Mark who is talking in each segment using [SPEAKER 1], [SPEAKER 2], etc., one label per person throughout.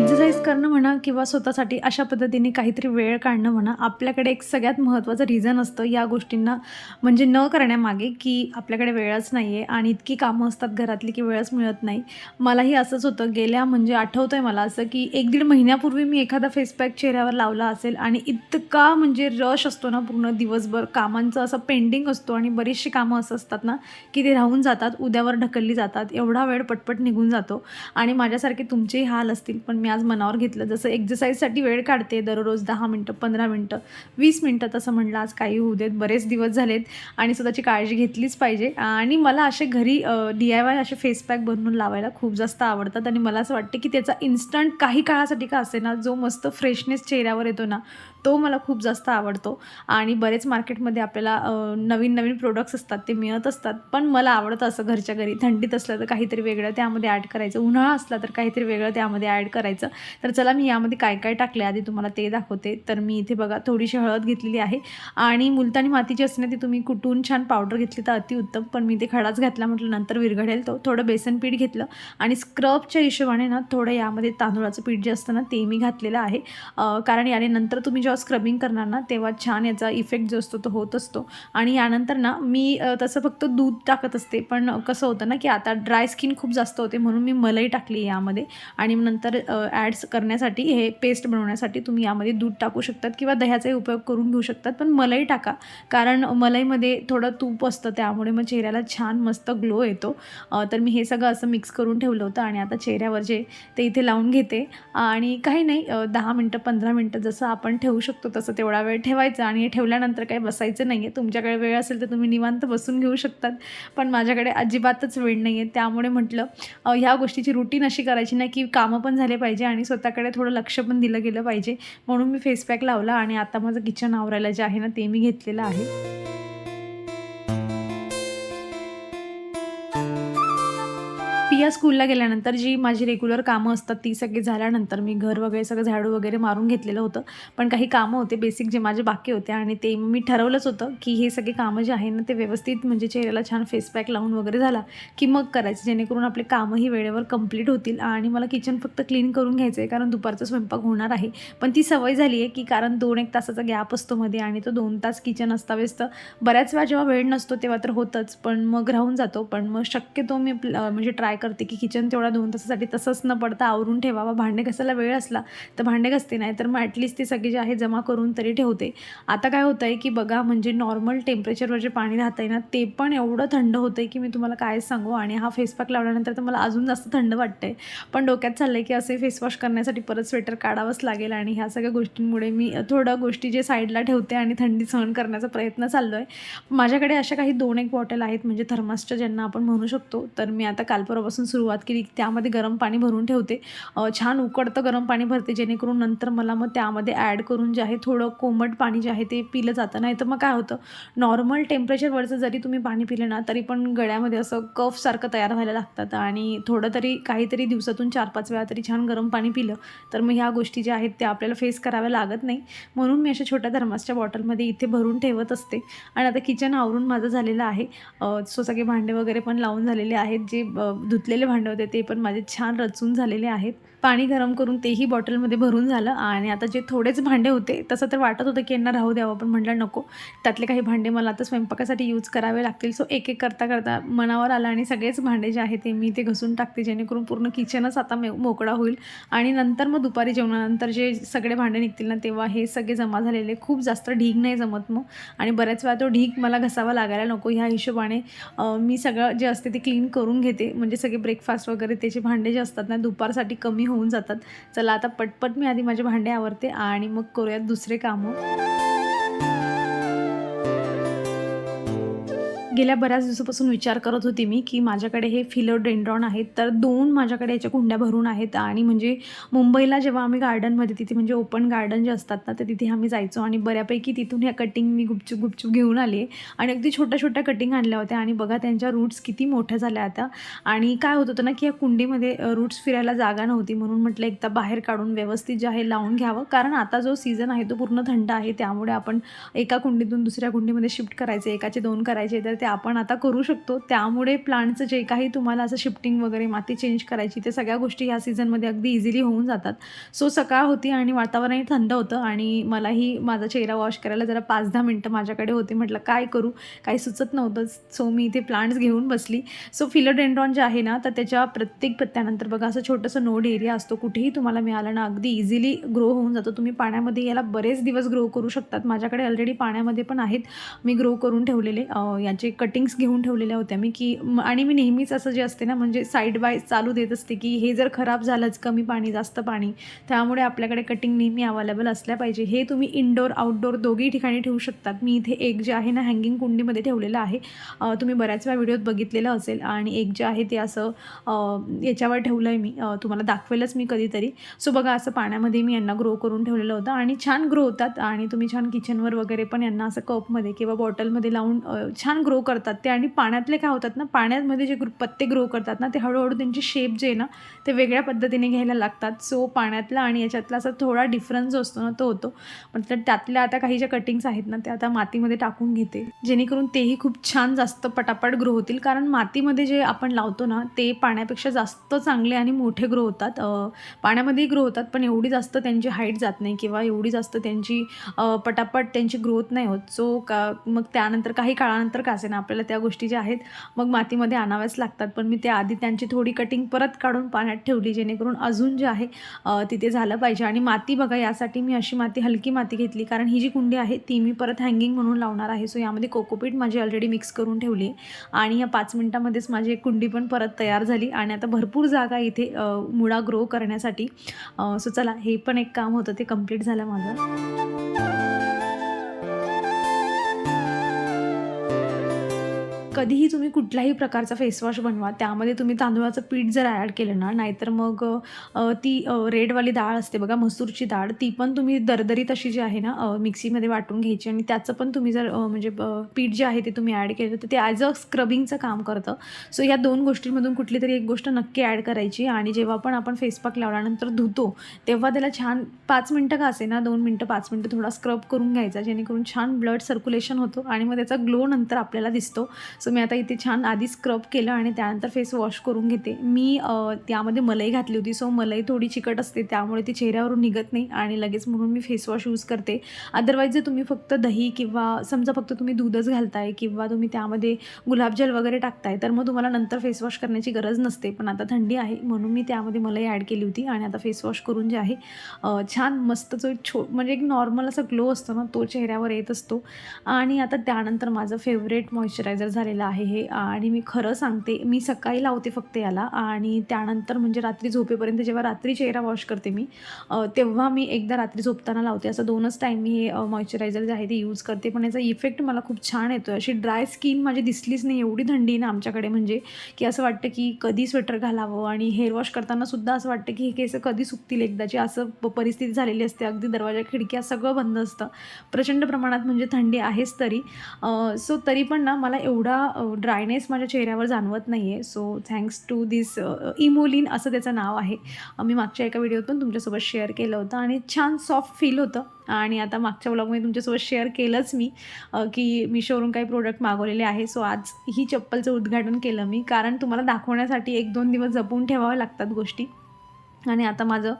[SPEAKER 1] Exercise करणं म्हणा किंवा स्वतःसाठी अशा पद्धतीने काहीतरी वेळ काढणं म्हणा आपल्याकडे एक सगळ्यात महत्त्वाचं रिझन असतं या गोष्टींना. म्हणजे न करण्यामागे की आपल्याकडे वेळच नाही आहे आणि इतकी कामं असतात घरातली की वेळच मिळत नाही. मलाही असंच होतं. गेल्या म्हणजे आठवतं आहे मला असं की एक दीड महिन्यापूर्वी मी एखादा फेस पॅक चेहऱ्यावर लावला असेल आणि इतका म्हणजे रश असतो ना पूर्ण दिवसभर. कामांचं असं पेंडिंग असतो आणि बरीचशी कामं असं असतात ना की ते राहून जातात उद्यावर ढकलली जातात एवढा वेळ पटपट निघून जातो. आणि माझ्यासारखे तुमचेही हाल असतील पण मी आज मनावर घेतलं. जसं एक्झरसाईजसाठी वेळ काढते दररोज दहा मिनटं पंधरा मिनटं वीस मिनटं तसं म्हणलं आज काही होऊ देत बरेच दिवस झालेत आणि स्वतःची काळजी घेतलीच पाहिजे. आणि मला असे घरी डी आय वाय असे फेस पॅक बनवून लावायला खूप जास्त आवडतात आणि मला असं वाटतं की त्याचा इन्स्टंट काही काळासाठी का असे ना जो मस्त फ्रेशनेस चेहऱ्यावर येतो ना तो मला खूप जास्त आवडतो. आणि बरेच मार्केटमध्ये आपल्याला नवीन नवीन प्रोडक्ट्स असतात ते मिळत असतात पण मला आवडतं असं घरच्या घरी. थंडीत असलं तर काहीतरी वेगळं त्यामध्ये ॲड करायचं. उन्हाळा असला तर काहीतरी वेगळं त्यामध्ये ॲड करायचं. तर चला मी यामध्ये काय काय टाकले आधी तुम्हाला ते दाखवते. तर मी इथे बघा थोडीशी हळद घेतलेली आहे. आणि मुलतानी मातीची असते ना ती तुम्ही कुटून छान पावडर घेतली तर अतिउत्तम पण मी ते खडाच घातला म्हटलं नंतर विरघडेल तो. थोडं बेसन पीठ घेतलं. आणि स्क्रबच्या हिशोबाने ना थोडं यामध्ये तांदूळाचं पीठ जे असतं ना ते मी घातलेलं आहे. कारण याने नंतर तुम्ही जेव्हा स्क्रबिंग करणार ना तेव्हा छान याचा इफेक्ट जो असतो तो होत असतो. आणि यानंतर ना मी तसं फक्त दूध टाकत असते. पण कसं होतं ना की आता ड्राय स्किन खूप जास्त होते म्हणून मी मलाई टाकली यामध्ये. आणि नंतर ॲड्स करण्यासाठी हे पेस्ट बनवण्यासाठी तुम्ही यामध्ये दूध टाकू शकतात किंवा दह्याचाही उपयोग करून घेऊ शकतात. पण मलाई टाका. कारण मलाईमध्ये थोडं तूप असतं त्यामुळे मग चेहऱ्याला छान मस्त ग्लो येतो. तर मी हे सगळं असं मिक्स करून ठेवलं होतं आणि आता चेहऱ्यावर जे ते इथे लावून घेते. आणि काही नाही दहा मिनटं पंधरा मिनटं जसं आपण ठेवू शकतो तसं तेवढा वेळ ठेवायचा. आणि ठेवल्यानंतर काही बसायचं नाही आहे तुमच्याकडे वेळ असेल तर तुम्ही निवांत बसून घेऊ शकतात. पण माझ्याकडे अजिबातच वेळ नाही आहे त्यामुळे म्हटलं ह्या गोष्टीची रुटीन अशी करायची नाही की कामं पण झाले पाहिजे. पाहिजे आणि स्वतःकडे थोडं लक्ष पण दिलं गेलं पाहिजे. म्हणून मी फेस पॅक लावला आणि आता माझं किचन आवरायला जे आहे ना ते मी घेतलेलं आहे. पिया स्कूलला गेल्यानंतर जी माझी रेग्युलर कामं असतात ती सगळी झाल्यानंतर मी घर वगैरे सगळं झाडू वगैरे मारून घेतलेलं होतं. पण काही कामं होते बेसिक जे माझे बाकी होते आणि ते मी ठरवलंच होतं की हे सगळे कामं जे आहे ना ते व्यवस्थित म्हणजे चेहऱ्याला छान फेस पॅक लावून वगैरे झाला की मग करायचे. जेणेकरून आपले कामंही वेळेवर कंप्लीट होतील आणि मला किचन फक्त क्लीन करून घ्यायचं आहे कारण दुपारचा स्वयंपाक होणार आहे. पण ती सवय झाली आहे की कारण दोन एक तासाचा गॅप असतो मध्ये आणि तो दोन तास किचन असताव्यस्त बऱ्याच वेळा जेव्हा वेळ नसतो तेव्हा तर होतच पण मग राहून जातो. पण मग शक्यतो मी म्हणजे ट्राय कर करते की किचन तेवढा दोन तासासाठी तसंच न पडता आवरून ठेवावा. भांडे घासायला वेळ असला तर भांडे घासते नाही तर मग ॲटलिस्ट ते सगळे जे आहे जमा करून तरी ठेवते. आता काय होतं आहे की बघा म्हणजे नॉर्मल टेम्परेचरवर जे पाणी राहतं आहे ना ते पण एवढं थंड होतं आहे की मी तुम्हाला काय सांगू? आणि हा फेसपॅक लावल्यानंतर तर मला अजून जास्त थंड वाटतं आहे पण डोक्यात चाललं आहे की असे फेसवॉश करण्यासाठी परत स्वेटर काढावंच लागेल आणि ह्या सगळ्या गोष्टींमुळे मी थोडं गोष्टी जे साईडला ठेवते आणि थंडी सहन करण्याचा प्रयत्न चाललो आहे माझ्याकडे अशा काही दोन एक बॉटल आहेत म्हणजे थर्मासच्या ज्यांना आपण म्हणू शकतो. तर मी आता कालपरापासून सुरुवात केली त्यामध्ये गरम पाणी भरून ठेवते. छान उकडतं गरम पाणी भरते जेणेकरून नंतर मला मग त्यामध्ये ॲड करून जे आहे थोडं कोमट पाणी जे आहे ते पिलं जातं. नाही तर मग काय होतं नॉर्मल टेम्परेचरवरचं जरी तुम्ही पाणी पिलं ना तरी पण गळ्यामध्ये असं कफसारखं तयार व्हायला लागतात. आणि थोडं तरी काहीतरी दिवसातून चार पाच वेळा तरी छान गरम पाणी पिलं तर मग ह्या गोष्टी ज्या आहेत त्या आपल्याला फेस कराव्या लागत नाही. म्हणून मी अशा छोट्या धर्मासच्या बॉटलमध्ये इथे भरून ठेवत असते. आणि आता किचन आवरून माझं झालेलं आहे. अ, सो सगळे भांडे वगैरे पण लावून झालेले आहेत जे धुतले धुतलेले भांडे होते ते पण माझे छान रचून झालेले आहेत. पाणी गरम करून तेही बॉटलमध्ये भरून झालं आणि आता जे थोडेच भांडे होते तसं तर वाटत होतं की यांना राहू द्यावं पण म्हटलं नको. त्यातले काही भांडे मला आता स्वयंपाकासाठी यूज करावे लागतील. सो एक एक करता करता मनावर आलं आणि सगळेच भांडे जे आहे ते मी ते घसून टाकते जेणेकरून पूर्ण किचनच आता मे मोकळा होईल. आणि नंतर मग दुपारी जेवणानंतर जे सगळे भांडे निघतील ना तेव्हा हे सगळे जमा झालेले खूप जास्त ढीग नाही जमत मग. आणि बऱ्याच वेळा तो ढीग मला घसावा लागायला नको. ह्या हिशोबाने मी सगळं जे असते ते क्लीन करून घेते. म्हणजे सगळे ब्रेकफास्ट वगैरे त्याचे भांडे जे असतात ना दुपारसाठी कमी होऊन जातात. चला आता पटपट मी आधी माझे भांडे आवरते आणि मग करूयात दुसरे कामं. गेल्या बऱ्याच दिवसापासून विचार करत होती मी की माझ्याकडे हे फिलोडेंड्रॉन आहेत तर दोन माझ्याकडे याच्या कुंड्या भरून आहेत आणि म्हणजे मुंबईला जेव्हा आम्ही गार्डनमध्ये तिथे म्हणजे ओपन गार्डन जे असतात ना तर तिथे आम्ही जायचो आणि बऱ्यापैकी तिथून ह्या कटिंग मी गुपचूप गुपचूप घेऊन आली आहे आणि अगदी छोट्या छोट्या कटिंग आणल्या होत्या आणि बघा त्यांच्या रूट्स किती मोठ्या झाल्या आता. आणि काय होत होतं ना की या कुंडीमध्ये रूट्स फिरायला जागा नव्हती म्हणून म्हटलं एकदा बाहेर काढून व्यवस्थित जे आहे लावून घ्यावं. कारण आता जो सीझन आहे तो पूर्ण थंड आहे त्यामुळे आपण एका कुंडीतून दुसऱ्या कुंडीमध्ये शिफ्ट करायचे एकाचे दोन करायचे तर ते आपण आता करू शकतो. त्यामुळे प्लांटचं जे काही तुम्हाला असं शिफ्टिंग वगैरे माती चेंज करायची ते सगळ्या गोष्टी या सीझनमध्ये अगदी इझिली होऊन जातात. सो सकाळ होती आणि वातावरणही थंड होतं आणि मलाही माझा चेहरा वॉश करायला जरा पाच दहा मिनटं माझ्याकडे होती. म्हटलं काय करू? काही सुचत नव्हतं. सो मी इथे प्लांट्स घेऊन बसली. सो फिलोडेंड्रॉन जे आहे ना तर त्याच्या प्रत्येक पत्त्यानंतर बघा असं छोटंसं नोड एरिया असतो. कुठेही तुम्हाला मिळालं ना अगदी इझिली ग्रो होऊन जातो. तुम्ही पाण्यामध्ये याला बरेच दिवस ग्रो करू शकतात. माझ्याकडे ऑलरेडी पाण्यामध्ये पण आहेत. मी ग्रो करून ठेवलेले. याचे याचे कटिंग्स घेऊन ठेवलेल्या होत्या मी की आणि मी नेहमीच असं जे असते ना म्हणजे साईड बाय चालू देत असते की हे जर खराब झालंच कमी पाणी जास्त पाणी त्यामुळे आपल्याकडे कटिंग नेहमी अवेलेबल असल्या पाहिजे. हे तुम्ही इनडोअर आउटडोअर दोघी ठिकाणी ठेवू शकतात. मी इथे एक जे आहे ना हँगिंग कुंडीमध्ये ठेवलेलं आहे. तुम्ही बऱ्याच वेळा व्हिडिओत बघितलेलं असेल आणि एक जे आहे ते असं याच्यावर ठेवलं आहे मी तुम्हाला दाखवेलच मी कधीतरी. सो बघा असं पाण्यामध्ये मी यांना ग्रो करून ठेवलेलं होतं आणि छान ग्रो होतात. आणि तुम्ही छान किचनवर वगैरे पण यांना असं कपमध्ये किंवा बॉटलमध्ये लावून छान ग्रो करतात. ते आणि पाण्यातले काय होतात ना पाण्यामध्ये जे ग्रो पत्ते ग्रो करतात ना ते हळूहळू त्यांची शेप जे आहे ना ते वेगळ्या पद्धतीने घ्यायला लागतात. सो पाण्यातला आणि याच्यातला असा थोडा डिफरन्स जो असतो ना तो होतो. पण तर त्यातल्या आता काही ज्या कटिंग्स आहेत ना त्या आता मातीमध्ये टाकून घेते. जेणेकरून तेही खूप छान जास्त पटापट ग्रो होतील. कारण मातीमध्ये जे आपण लावतो ना ते पाण्यापेक्षा जास्त चांगले आणि मोठे ग्रो होतात. पाण्यामध्येही ग्रो होतात पण एवढी जास्त त्यांची हाईट जात नाही किंवा एवढी जास्त त्यांची पटापट त्यांची ग्रोथ नाही होत. सो का मग त्यानंतर काही काळानंतर का ना आपल्याला त्या गोष्टी ज्या आहेत मग मातीमध्ये आणाव्याच लागतात. पण मी त्याआधी त्यांची थोडी कटिंग परत काढून पाण्यात ठेवली जेणेकरून अजून जे आहे तिथे झालं पाहिजे. आणि माती बघा यासाठी मी अशी माती हलकी माती घेतली. कारण ही जी कुंडी आहे ती मी परत हँगिंग म्हणून लावणार आहे. सो यामध्ये कोकोपीट माझी ऑलरेडी मिक्स करून ठेवली आहे. आणि या पाच मिनटामध्येच माझी एक कुंडी पण परत तयार झाली. आणि आता भरपूर जागा इथे मुळा ग्रो करण्यासाठी. सो चला हे पण एक काम होतं ते कंप्लीट झालं माझं. कधीही तुम्ही कुठल्याही प्रकारचा फेसवॉश बनवा त्यामध्ये तुम्ही तांदूळाचं पीठ जर ॲड केलं ना नाहीतर मग ती रेडवाली डाळ असते बघा मसूरची डाळ ती पण तुम्ही दरदरीत अशी जी आहे ना मिक्सीमध्ये वाटून घ्यायची आणि त्याचं पण तुम्ही जर म्हणजे पीठ जे आहे ते तुम्ही ॲड केलं तर ते ॲज अ स्क्रबिंगचं काम करतं. सो या दोन गोष्टींमधून कुठली तरी एक गोष्ट नक्की ॲड करायची आणि जेव्हा पण आपण फेसपॅक लावल्यानंतर धुतो तेव्हा त्याला छान पाच मिनटं का असे ना दोन मिनटं पाच मिनटं थोडा स्क्रब करून घ्यायचा जेणेकरून छान ब्लड सर्क्युलेशन होतो आणि मग त्याचा ग्लो नंतर आपल्याला दिसतो. सो मी आता इथे छान आधी स्क्रब केलं आणि त्यानंतर फेस वॉश करून घेते. मी त्यामध्ये मलाई घातली होती. सो मलाई थोडी चिकट असते त्यामुळे ती चेहऱ्यावरून निघत नाही आणि लगेच म्हणून मी फेस वॉश यूज करते. अदरवाईज जर तुम्ही फक्त दही किंवा समजा फक्त तुम्ही दूधच घालताय किंवा तुम्ही त्यामध्ये गुलाबजल वगैरे टाकताय तर मग तुम्हाला नंतर फेस वॉश करण्याची गरज नसते. पण आता थंडी आहे म्हणून मी त्यामध्ये मलाई ॲड केली होती आणि आता फेस वॉश करून जे आहे छान मस्त जो छो म्हणजे एक नॉर्मल असा ग्लो असतो ना तो चेहऱ्यावर येत असतो. आणि आता त्यानंतर माझं फेवरेट मॉइश्चरायझर झालेलं आहे हे. आणि मी खरं सांगते मी सकाळी लावते फक्त याला. आणि त्यानंतर म्हणजे रात्री झोपेपर्यंत जेव्हा रात्री चेहरा वॉश करते मी तेव्हा मी एकदा रात्री झोपताना लावते. असं दोनच टाईम मी हे मॉइश्चरायझर जे आहे ते यूज करते. पण याचा इफेक्ट मला खूप छान येतो अशी ड्राय स्किन माझी दिसलीच नाही. एवढी थंडी ना आमच्याकडे म्हणजे की असं वाटतं की कधी स्वेटर घालावं आणि हेअर वॉश करताना सुद्धा असं वाटतं की हे केस कधी सुकतील एकदाची असं प- परिस्थिती झालेली असते. अगदी दरवाजा खिडक्या सगळं बंद असतं. प्रचंड प्रमाणात म्हणजे थंडी आहेच तरी. सो तरी पण ना मला एवढा ड्रायनेस माझ्या चेहऱ्यावर जाणवत नाही आहे so thanks to this Emolene असं त्याचं नाव आहे. मी मागच्या एका व्हिडिओतून तुमच्यासोबत शेअर केलं होतं आणि छान सॉफ्ट फील होतं. आणि आता मागच्या ब्लॉगमध्ये तुमच्यासोबत शेअर केलंच मी की मिशोवरून काही प्रोडक्ट मागवलेले आहे. सो आज ही चप्पलचं उद्घाटन केलं मी. कारण तुम्हाला दाखवण्यासाठी एक दोन दिवस जपून ठेवाव्या लागतात गोष्टी. आणि आता माझं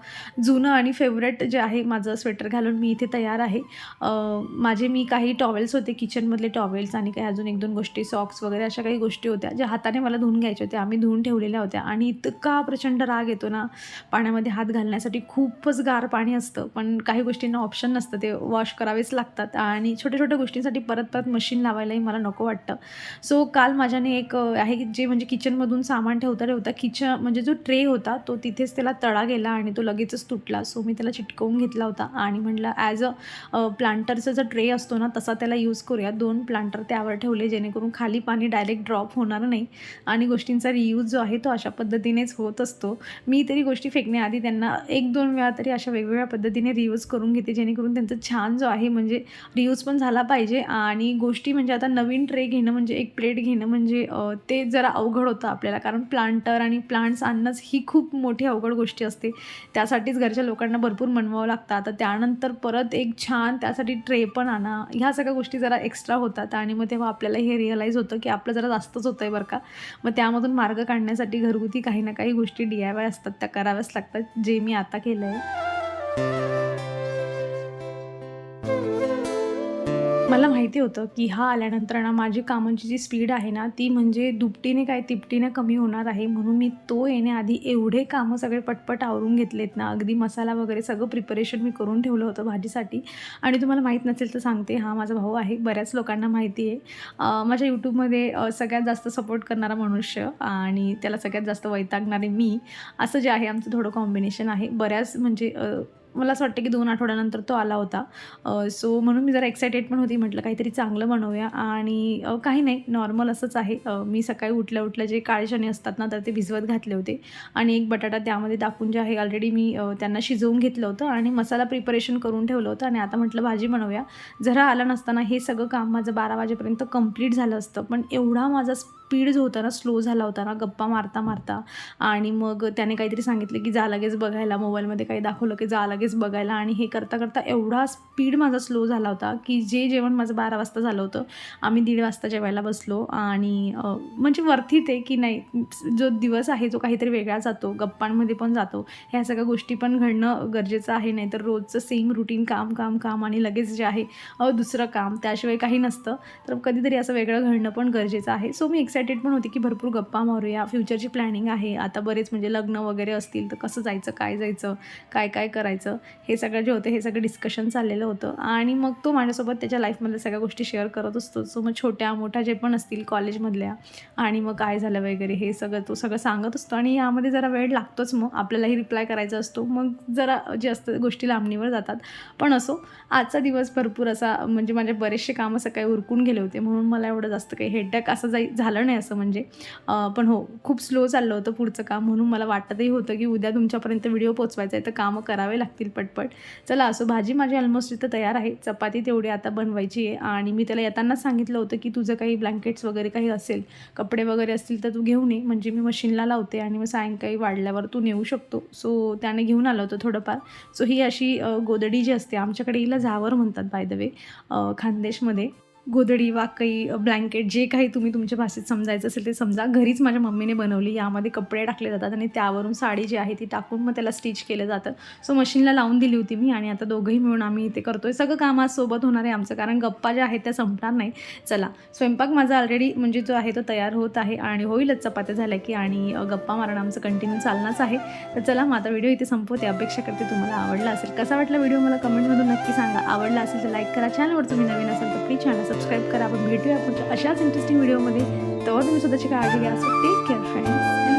[SPEAKER 1] जुनं आणि फेवरेट जे आहे माझं स्वेटर घालून मी इथे तयार आहे. माझे मी काही टॉवेल्स होते किचनमधले टॉवेल्स आणि काही अजून एक दोन गोष्टी सॉक्स वगैरे अशा काही गोष्टी होत्या ज्या हाताने मला धुवून घ्यायच्या होत्या आम्ही धुवून ठेवलेल्या होत्या. आणि इतका प्रचंड राग येतो ना पाण्यामध्ये हात घालण्यासाठी. खूपच गार पाणी असतं पण काही गोष्टींना ऑप्शन नसतं ते वॉश करावेच लागतात. आणि छोट्या छोट्या गोष्टींसाठी परत परत मशीन लावायलाही मला नको वाटतं. सो काल माझ्याने एक आहे जे म्हणजे किचनमधून सामान ठेवता ठेवता किचन म्हणजे जो ट्रे होता तो तिथेच त्याला तळा गेला आणि तो लगेचच तुटला. सो मी त्याला चिटकवून घेतला होता आणि म्हटलं ॲज अ प्लांटरचा जो ट्रे असतो ना तसा त्याला यूज करूया दोन प्लांटर त्यावर ठेवले जेणेकरून खाली पाणी डायरेक्ट ड्रॉप होणार नाही आणि गोष्टींचा रियूज जो आहे तो अशा पद्धतीनेच होत असतो. मी तरी गोष्टी फेकण्याआधी त्यांना एक दोन वेळा तरी अशा वेगवेगळ्या पद्धतीने रियूज करून घेते जेणेकरून त्यांचं छान जो आहे म्हणजे रियूज पण झाला पाहिजे. आणि गोष्टी म्हणजे आता नवीन ट्रे घेणं म्हणजे एक प्लेट घेणं म्हणजे ते जरा अवघड होतं आपल्याला. कारण प्लांटर आणि प्लांट्स आणणंच ही खूप मोठी अवघड गोष्ट गोष्टी असते. त्यासाठीच घरच्या लोकांना भरपूर मनवावं लागतं. आता त्यानंतर परत एक छान त्यासाठी ट्रे पण आणा. ह्या सगळ्या गोष्टी जरा एक्स्ट्रा होतात आणि मग तेव्हा आपल्याला हे रिअलाईज होतं की आपलं जरा जास्तच होतं आहे बरं का. मग त्यामधून मार्ग काढण्यासाठी घरगुती काही ना काही गोष्टी डी आय वाय असतात. त्या कराव्याच लागतात. जे मी आता केलं आहे मला माहिती होतं की हा आल्यानंतर ना माझी कामांची जी स्पीड आहे ना ती म्हणजे दुपटीने काय तिपटीने कमी होणार आहे. म्हणून मी तो येण्याआधी एवढे कामं सगळे पटपट आवरून घेतलेत ना अगदी मसाला वगैरे सगळं प्रिपरेशन मी करून ठेवलं होतं भाजीसाठी. आणि तुम्हाला माहीत नसेल तर सांगते हा माझा भाऊ आहे बऱ्याच लोकांना माहिती आहे. माझ्या यूट्यूबमध्ये सगळ्यात जास्त सपोर्ट करणारा मनुष्य आणि त्याला सगळ्यात जास्त वैतागणारे मी असं जे आहे आमचं थोडं कॉम्बिनेशन आहे. बऱ्याच म्हणजे मला असं वाटतं की दोन आठवड्यानंतर तो आला होता. सो म्हणून मी जरा एक्सायटेड पण होती. म्हटलं काहीतरी चांगलं बनवूया. आणि काही नाही. नॉर्मल असंच आहे. मी सकाळी उठल्या उठल्या जे काळे चणे असतात ना तर ते भिजवत घातले होते. आणि एक बटाटा त्यामध्ये टाकून जे आहे ऑलरेडी मी त्यांना शिजवून घेतलं होतं. आणि मसाला प्रिपरेशन करून ठेवलं होतं. आणि आता म्हटलं भाजी बनवूया. जरा आला नसताना हे सगळं काम माझं बारा वाजेपर्यंत कंप्लीट झालं असतं. पण एवढा माझा स्पीड जो होता ना स्लो झाला होता ना गप्पा मारता मारता. आणि मग त्याने काहीतरी सांगितलं की जा लगेच बघायला. मोबाईलमध्ये काही दाखवलं की जा लगेच बघायला आणि हे करता करता एवढा स्पीड माझा स्लो झाला होता की जे जेवण माझं बारा वाजता झालं होतं आम्ही दीड वाजता जेवायला बसलो आणि म्हणजे वर्थी ते की नाही जो दिवस आहे जो काहीतरी वेगळा जातो गप्पांमध्ये पण जातो ह्या सगळ्या गोष्टी पण घडणं गरजेचं आहे नाही तर रोजचं सेम रुटीन काम काम काम आणि लगेच जे आहे दुसरं काम त्याशिवाय काही नसतं. तर कधीतरी असं वेगळं घडणं पण गरजेचं आहे. सो मी एक्सायटेड पण होती की भरपूर गप्पा मारूया फ्युचरची प्लॅनिंग आहे आता बरेच म्हणजे लग्न वगैरे असतील तर कसं जायचं काय जायचं काय काय करायचं हे सगळं जे होतं हे सगळं डिस्कशन चाललेलं होतं. आणि मग तो माझ्यासोबत त्याच्या लाईफमधल्या सगळ्या गोष्टी शेअर करत असतो. सो मग छोट्या मोठ्या जे पण असतील कॉलेजमधल्या आणि मग काय झालं वगैरे हे सगळं तो सगळं सांगत असतो. आणि यामध्ये जरा वेळ लागतोच मग. आपल्यालाही रिप्लाय करायचा असतो. मग जरा जे असतं गोष्टी लांबणीवर जातात. पण असो आजचा दिवस भरपूर असा म्हणजे माझे बरेचसे कामं काही उरकून गेले होते. म्हणून मला एवढं जास्त काही हेडॅक असं जाई झालं नाही असं म्हणजे. पण हो खूप स्लो चाललं होतं पुढचं काम. म्हणून मला वाटतही होतं की उद्या तुमच्यापर्यंत व्हिडिओ पोचवायचा आहे तर कामं करावे लागतात. लागतील पटपट. चला असो भाजी माझी ऑलमोस्ट इथं तयार आहे. चपाती तेवढी आता बनवायची आहे आणि मी त्याला येतानाच सांगितलं होतं की तुझं काही ब्लँकेट्स वगैरे काही असेल कपडे वगैरे असतील तर तू घेऊन ये. म्हणजे मी मशीनला लावते आणि मग सायंकाळी वाढल्यावर तू नेऊ शकतो. सो त्याने घेऊन आलं होतं थोडंफार. सो ही अशी गोदडी जी असते आमच्याकडे हिला झावर म्हणतात बाय द वे खानदेशमध्ये. गोधडी वाकई ब्लँकेट जे काही तुम्ही तुमच्या भाषेत समजायचं असेल ते समजा. घरीच माझ्या मम्मीने बनवली यामध्ये कपडे टाकले जातात आणि त्यावरून साडी जी आहे ती टाकून मग त्याला स्टिच केलं जातं. सो मशीनला लावून दिली होती मी आणि आता दोघंही मिळून आम्ही इथे आहे सगळं काम आज सोबत होणार आहे आमचं कारण गप्पा ज्या आहेत त्या संपणार नाही चला स्वयंपाक माझा ऑलरेडी म्हणजे जो आहे तो तयार होत आहे आणि होईलच. चपात्या झाल्या की आणि गप्पा मारणं आमचं कंटिन्यू चालणारच आहे. तर चला मग आता व्हिडिओ इथे संपवते. अपेक्षा करते तुम्हाला आवडला असेल. कसा वाटला व्हिडिओ मला कमेंटमधून नक्की सांगा. आवडला असेल तर लाईक करा. चॅनलवर तुम्ही नवीन असाल तर प्लीज चॅनल सबस्क्राईब करा. आपण भेटूया पुढच्या अशाच इंटरेस्टिंग व्हिडिओमध्ये तेव्हा तुम्ही स्वतःची काळजी घ्या. So take care friends